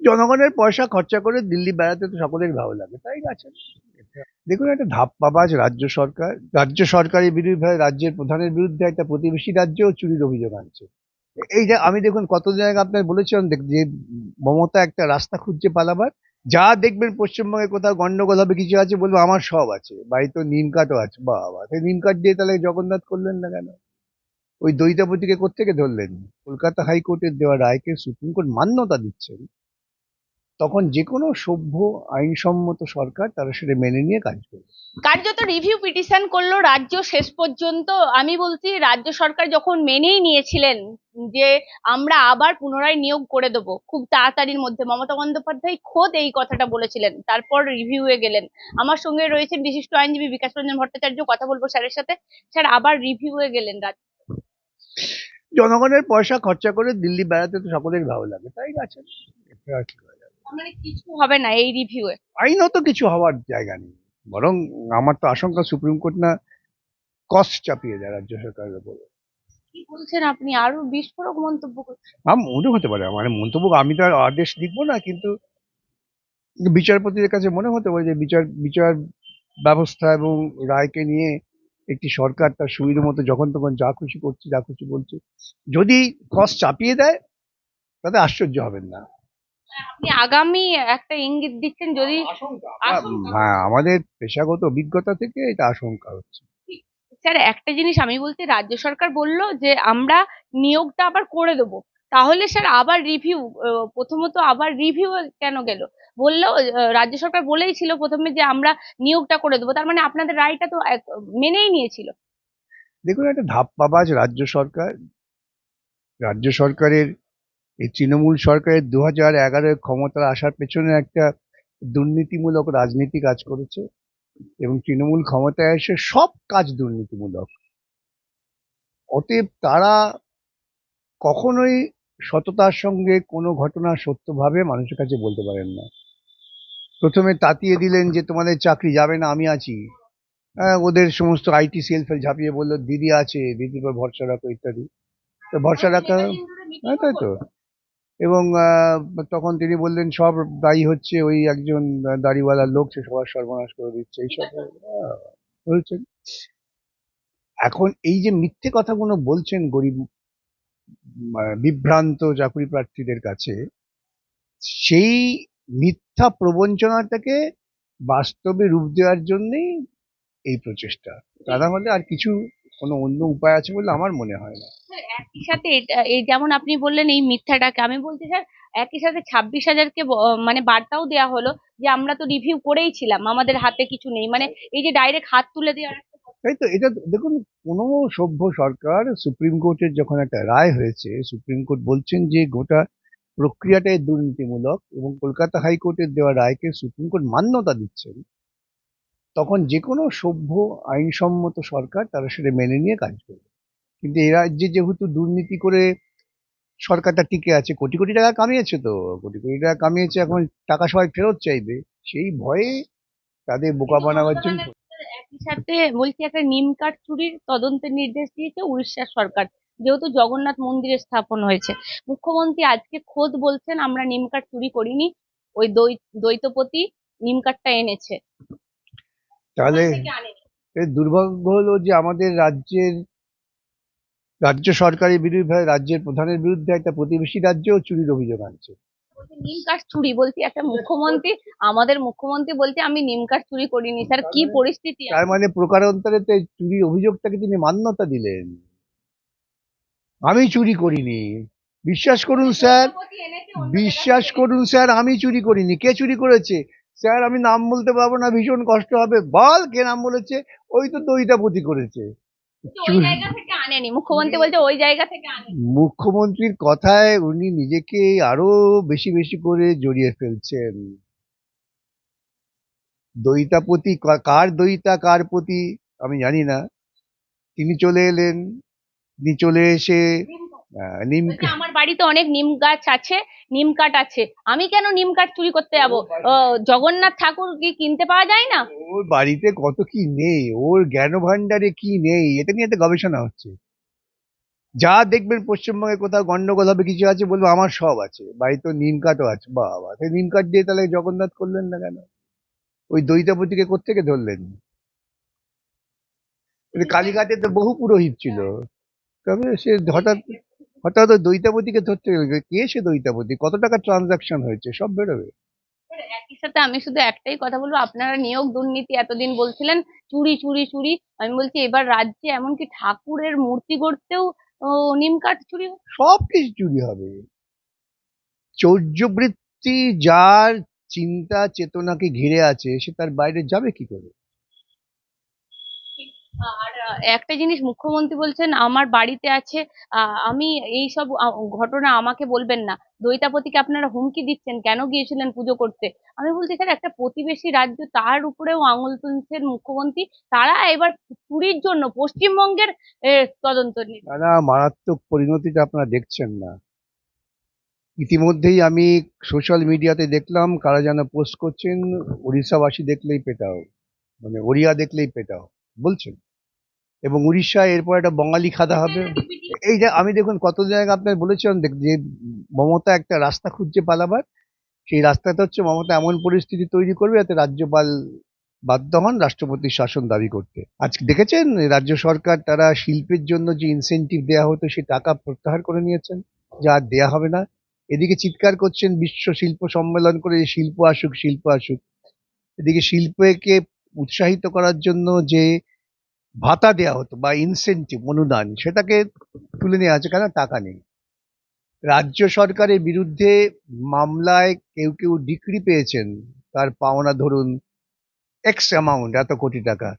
জনগণের পয়সা খরচা করে দিল্লি বেড়াতে তো সকলের ভালো লাগে, তাই আছে দেখুন, একটা ধাপ্পাবাজ রাজ্য সরকার, রাজ্য সরকারের বিরুদ্ধে, রাজ্যের প্রধানের বিরুদ্ধে একটা প্রতিবেশী রাজ্যেও চুরির অভিযোগ আনছে। এই যে আমি দেখুন, কত জায়গায় আপনার বলেছিলাম যে মমতা একটা রাস্তা খুঁজছে পালাবার, যা দেখবেন পশ্চিমবঙ্গে কোথাও গন্ডগোল হবে, কিছু আছে, বলব আমার সব আছে, বাড়িতে নিম কাঠও আছে, বাবা, সেই নিম কাঠ দিয়ে তাহলে জগন্নাথ করলেন না কেন? ওই দৈতাপতিকে কোথেকে ধরলেন? কলকাতা হাইকোর্টের দেওয়া রায়কে সুপ্রিম কোর্ট মান্যতা দিচ্ছেন। তখন যে কোনো সভ্য আইনসম্মত সরকার তারা সেটা মেনে নিয়ে কাজ করবে। কার্যত রিভিউ পিটিশন করল রাজ্য শেষ পর্যন্ত। আমি বলছি রাজ্য সরকার যখন মেনেই নিয়েছিলেন যে আমরা আবার পুনরায় নিয়োগ করে দেবো খুব তাড়াতাড়ির মধ্যে। মমতা বন্দ্যোপাধ্যায় খোদ এই কথাটা বলেছিলেন তারপর রিভিউয়ে গেলেন। আমার সঙ্গে রয়েছেন বিশিষ্ট আইনজীবী বিকাশ রঞ্জন ভট্টাচার্য কথা বলব স্যারের সাথে। স্যার আবার রিভিউয়ে গেলেন রাজ্য জনগণের পয়সা খরচা করে দিল্লি বেড়াতে তো সকলের ভালো লাগে তাই গেছেন মানে কিছু হবে না এই রিভিউয়ে আইনত কিছু হওয়ার জায়গা নেই। বরং আমার তো আশঙ্কা সুপ্রিম কোর্ট না কস্ট চাপিয়ে দেয় রাজ্য সরকারের উপরে কি বলছেন আপনি? আরও বিস্ফোরক মন্তব্য করছেন আম মনে হতে পারে। মানে মন্তব্য আমি তো আর আদেশ লিখব না কিন্তু বিচারপতিদের কাছে মনে হতে পারে যে বিচার বিচার ব্যবস্থা এবং রায়কে নিয়ে একটি সরকার তার সুবিধা মতো যখন তখন যা খুশি করছে যা খুশি বলছে। যদি কস্ট চাপিয়ে দেয় তাতে আশ্চর্য হবেন না। আপনি আগামী একটা ইঙ্গিত দিচ্ছেন যদি হ্যাঁ আমাদের পেশাগত অভিজ্ঞতা থেকে এটা আশঙ্কা হচ্ছে। স্যার একটা জিনিস আমি বলতে রাজ্য সরকার বলল যে আমরা নিয়োগটা আবার করে দেবো। তাহলে স্যার আবার রিভিউ প্রথমত আবার রিভিউ কেন গেল? বলল রাজ্য সরকার বলেই ছিল প্রথমে যে আমরা নিয়োগটা করে দেবো। তার মানে আপনাদের রায়টা তো এক- মেনেই নিয়েছিল। দেখুন একটা ধাপ্পাবাজ রাজ্য সরকার রাজ্য সরকারের এই তৃণমূল সরকারের দু হাজার এগারোয় ক্ষমতা আসার পেছনে একটা দুর্নীতিমূলক রাজনীতি কাজ করেছে এবং তৃণমূল ক্ষমতায় এসে সব কাজ দুর্নীতিমূলক। অতএব তারা কখনোই সততার সঙ্গে কোনো ঘটনা সত্যভাবে মানুষের কাছে বলতে পারেন না। প্রথমে তাতিয়ে দিলেন যে তোমাদের চাকরি যাবে না আমি আছি। হ্যাঁ, ওদের সমস্ত আইটি সেল ফেল ঝাঁপিয়ে বলল দিদি আছে দিদির ভরসা রাখো ইত্যাদি। তো ভরসা রাখা হ্যাঁ তাই তো। এবং আহ, তখন তিনি বললেন সব দায়ী হচ্ছে ওই একজন দাড়িওয়ালা লোক সে সবার সর্বনাশ করে দিচ্ছে এইসব আহ, বলছেন। এখন এই যে মিথ্যে কথাগুলো বলছেন গরিব বিভ্রান্ত চাকরি প্রার্থীদের কাছে সেই মিথ্যা প্রবঞ্চনাটাকে বাস্তবে রূপ দেওয়ার জন্যেই এই প্রচেষ্টা। তারা হলে আর কিছু কোনো অন্য উপায় আছে বলে আমার মনে হয় না। একই সাথে এই যেমন আপনি বললেন এই মিথ্যাটাকে আমি বলছি স্যার একই সাথে ছাব্বিশ হাজারকে মানে বার্তাও দেওয়া হলো যে আমরা তো রিভিউ করেই ছিলাম আমাদের হাতে কিছু নেই। মানে এই যে ডাইরেক্ট হাত তুলে দেওয়ার তাই তো এটা দেখুন কোনো সভ্য সরকার সুপ্রিম কোর্টের যখন একটা রায় হয়েছে সুপ্রিম কোর্ট বলছেন যে গোটা প্রক্রিয়াটাই দুর্নীতিমূলক এবং কলকাতা হাইকোর্টের দেওয়া রায়কে সুপ্রিম কোর্ট মান্যতা দিচ্ছেন। তখন যে কোনো সভ্য আইনসম্মত সরকার তারা সেটা মেনে নিয়ে কাজ করবে। কিন্তু এই রাজ্যে যেহেতু দুর্নীতি করে সরকারটা টিকে আছে কোটি কোটি টাকা কামিয়েছে তো কোটি কোটি টাকা কামিয়েছে এখন টাকা সবাই ফেরত চাইবে সেই ভয়ে তাদের বোকা বানাবার জন্য একই সাথে বলছি একটা নিম কাঠ চুরির তদন্তের নির্দেশ দিয়েছে উড়িষ্যার সরকার যেহেতু জগন্নাথ মন্দিরে স্থাপন হয়েছে। মুখ্যমন্ত্রী আজকে খোদ বলছেন আমরা নিম কাঠ চুরি করিনি ওই দ্বৈ- দ্বৈতপতি নিম কাঠটা এনেছে। তাহলে। এর দুর্ভাগ্য হলো যে আমাদের রাজ্যের রাজ্য সরকারের বিরুদ্ধে রাজ্যের প্রধানের বিরুদ্ধে একটা প্রতিবেশী রাজ্যও চুরির অভিযোগ আনছে। নিম কাঠ চুরি বলছি একটা মুখ্যমন্ত্রী আমাদের মুখ্যমন্ত্রী বলছে আমি নিম কাঠ চুরি করিনি স্যার কি পরিস্থিতি? তার মানে প্রকারান্তরে তো চুরির অভিযোগটাকে তিনি মান্যতা দিলেন। আমি চুরি করিনি। বিশ্বাস করুন স্যার। বিশ্বাস করুন স্যার আমি চুরি করিনি। কে চুরি করেছে? স্যার আমি নাম বলতে পারব না ভীষণ কষ্ট হবে। বল কে নাম বলেছে? ওই তো করেছে। জায়গা থেকে আনেনি। মুখ্যমন্ত্রীর কথায় উনি নিজেকে আরও বেশি বেশি করে জড়িয়ে ফেলছেন। দইতাপতি কা- কার দইতা কার প্রতি আমি জানি না। তিনি চলে এলেন। তিনি চলে এসে নিম বলছে, আমার বাড়িতে অনেক নিম গাছ আছে নিম কাঠ আছে। আমি কেন নিম কাঠ চুরি করতে যাব? জগন্নাথ ঠাকুর কি কিনতে পাওয়া যায় না? ওর বাড়িতে কত কি নেই ওর জ্ঞান ভান্ডারে কি নেই এটা নিয়ে তো গবেষণা হচ্ছে। যা দেখবেন পশ্চিমবঙ্গে কোথাও গন্ডগোল হবে কিছু আছে বলব আমার সব আছে। বাড়িতে নিম কাঠও আছে বাবা। সেই নিম কাঠ দিয়ে তাহলে জগন্নাথ করলেন না কেন? ওই দৈতাপতিকে কোত্থেকে ধরলেন? কালীঘাটে তো বহু পুরোহিত ছিল। তবে সে হঠাৎ হঠাৎ ওই দৈতাপতিকে ধরতে গেল কে সে দৈতাপতি কত টাকা ট্রানজাকশন হয়েছে? সব বেরোবে। একই সাথে আমি শুধু একটাই কথা বলব আপনারা নিয়োগ দুর্নীতি এতদিন বলছিলেন চুরি চুরি চুরি। আমি বলছি এবার রাজ্যে এমনকি ঠাকুরের মূর্তি গড়তেও নিম কাঠ চুরি সব কিছু চুরি হবে। চৌর্যবৃত্তি যার চিন্তা চেতনাকে ঘিরে আছে সে তার বাইরে যাবে কি করে? আর একটা জিনিস মুখ্যমন্ত্রী বলছেন, আমার বাড়িতে আছে আমি এই সব ঘটনা আমাকে বলবেন না। দৈতাপতিকে আপনারা হুমকি দিচ্ছেন, কেন গিয়েছিলেন পুজো করতে? আমি বলছি, স্যার, একটা প্রতিবেশী রাজ্য, তার উপরেও আঙুল তুলছেন মুখ্যমন্ত্রী, তারা এবার চুরির জন্য পশ্চিমবঙ্গের তদন্ত তারা মারাত্মক পরিণতিটা আপনারা দেখছেন না। ইতিমধ্যেই আমি সোশ্যাল মিডিয়াতে দেখলাম, কারা যেন পোস্ট করছেন উড়িষ্যাবাসী দেখলেই পেটাও মানে ওড়িয়া দেখলেই পেটাও। বলছেন। এবং উড়িষ্যায় এরপর একটা বঙ্গালী খাদা হবে। এই যে আমি দেখুন কত জায়গা আপনার বলেছিলাম যে মমতা একটা রাস্তা খুঁজছে পালাবার, সেই রাস্তাটা হচ্ছে মমতা এমন পরিস্থিতি তৈরি করবে যাতে রাজ্যপাল বাধ্য হন রাষ্ট্রপতির শাসন দাবি করতে। আজকে দেখেছেন, রাজ্য সরকার তারা শিল্পের জন্য যে ইনসেন্টিভ দেওয়া হতো, সে টাকা প্রত্যাহার করে নিয়েছেন, যা আর দেয়া হবে না। এদিকে চিৎকার করছেন বিশ্ব শিল্প সম্মেলন করে শিল্প আসুক শিল্প আসুক। এদিকে শিল্পকে উৎসাহিত করার জন্য যে ভাতা দেওয়া হতো বা ইনসেন্টিভ অনুদান, সেটাকে তুলে নেওয়া আছে কেন? টাকা নেই। রাজ্য সরকারের বিরুদ্ধে মামলায় কেউ কেউ ডিক্রি পেয়েছেন, তার পাওনা ধরুন এক্স অ্যামাউন্ট এত কোটি টাকা।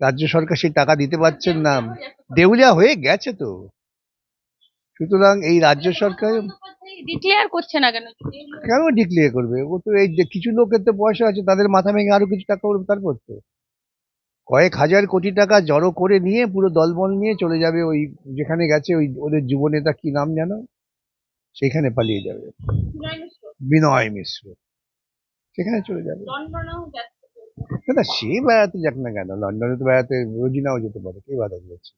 রাজ্য সরকার সেই টাকা দিতে পারছেন না। দেউলিয়া হয়ে গেছে তো। সুতরাং এই রাজ্য সরকার ডিক্লেয়ার করছে না কেন? কেন ডিক্লেয়ার করবে? ও তো এই যে কিছু লোকের তো পয়সা আছে তাদের মাথা ভেঙে আরও কিছু টাকা উঠবে তারপর তো কয়েক হাজার কোটি টাকা জড়ো করে নিয়ে পুরো দলবল নিয়ে চলে যাবে ওই যেখানে গেছে ওই ওদের যুবনেতা কি নাম জানো সেখানে পালিয়ে যাবে। বিনয় মিশ্র। সেখানে চলে যাবে। না সে বেড়াতে যাক না কেন? লন্ডনে তো বেড়াতে রোজিনাও যেতে পারে কে বাধা দিয়েছে?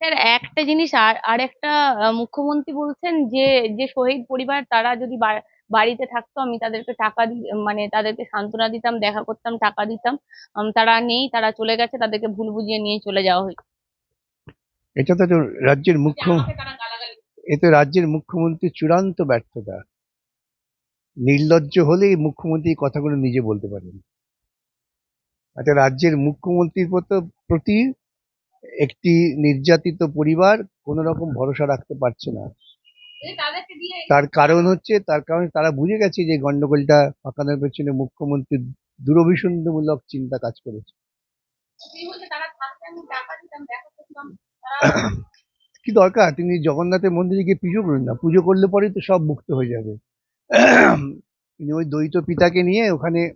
স্যার একটা জিনিস আর আর একটা মুখ্যমন্ত্রী বলছেন যে যে শহীদ পরিবার তারা যদি বাড়িতে থাকতো আমি তাদেরকে টাকা দি- মানে তাদেরকে সান্ত্বনা দিতাম দেখা করতাম টাকা দিতাম। তারা নেই তারা চলে গেছে তাদেরকে ভুল বুঝিয়ে নিয়ে চলে যাওয়া হয়েছে। এটা তো রাজ্যের মুখ্য আমাকে তারা গালাগালি এ তো রাজ্যের মুখ্যমন্ত্রীর চূড়ান্ত ব্যর্থতা। নির্লজ্জ হলেই মুখ্যমন্ত্রী কথাগুলো নিজে বলতে পারেন। আচ্ছা রাজ্যের মুখ্যমন্ত্রীর প্রতি একটি নির্যাতিত পরিবার কোন রকম ভরসা রাখতে পারছে না। তার কারণ হচ্ছে তার কারণে তারা বুঝে গেছে যে গন্ডগোলটা পাকানোর পেছনে মুখ্যমন্ত্রীর দূরভিসন্ধিমূলক চিন্তা কাজ করেছে। কি দরকার? তিনি জগন্নাথের মন্দিরে গিয়ে পুজো করুন না। পুজো করলে পরেই তো সব মুক্ত হয়ে যাবে। তিনি ওই দ্বৈত পিতাকে নিয়ে ওখানে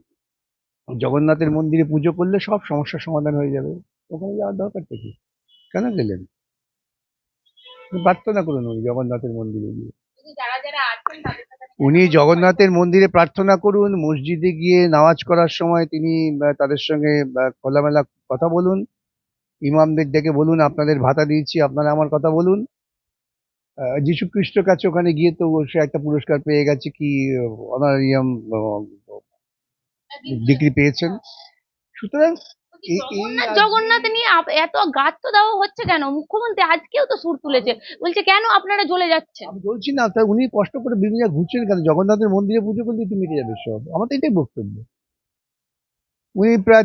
জগন্নাথের মন্দিরে পুজো করলে সব সমস্যার সমাধান হয়ে যাবে। ওখানে যাওয়ার দরকারটা কি? কেন গেলেন? প্রার্থনা করুন উনি জগন্নাথের মন্দিরে গিয়ে। উনি জগন্নাথের মন্দিরে প্রার্থনা করুন মসজিদে গিয়ে নামাজ করার সময় তিনি তাদের সঙ্গে খোলামেলা কথা বলুন। ইমামদের ডেকে বলুন আপনাদের ভাতা দিয়েছি আপনারা আমার কথা বলুন। যীশু খ্রিস্টের কাছে ওখানে গিয়ে তো সে একটা পুরস্কার পেয়ে গেছে কি অনারিয়াম ডিগ্রি পেয়েছেন। সুতরাং জগন্নাথ জগন্নাথ নিয়ে এত গাত্র দেওয়া হচ্ছে কেন? মুখ্যমন্ত্রী আজকেও তো সুর তুলেছে। বলছে কেন আপনারা জ্বলে যাচ্ছেন আমি বলছি না তা উনি কষ্ট করে বিভিন্ন জায়গায় ঘুরছেন কেন? জগন্নাথের মন্দিরে পুজো করলে তো মিটে যাবে সব। আমার তো এটাই বক্তব্য। উনি প্রায়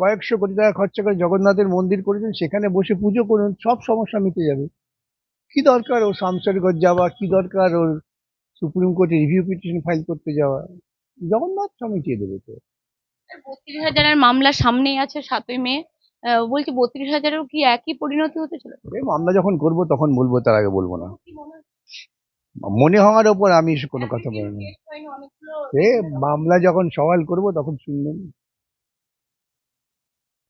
কয়েকশো কোটি টাকা খরচা করে জগন্নাথের মন্দির করেছেন সেখানে বসে পুজো করুন সব সমস্যা মিটে যাবে। কি দরকার ওর শামসারগঞ্জ যাওয়া? কি দরকার ওর সুপ্রিম কোর্টে রিভিউ পিটিশন ফাইল করতে যাওয়া? জগন্নাথ সব মিটিয়ে দেবে তো। বত্রিশ হাজারের মামলা সামনেই আছে সাতই মে। বলছি বত্রিশ হাজারেও কি একই পরিণতি হতে চলেছে? মামলা যখন করব তখন বলব তার আগে বলব না। মনে হওয়ার ওপর আমি কোনো কথা বলিনি। না শেষ এ মামলা যখন সওয়াল করব তখন শুনবেন।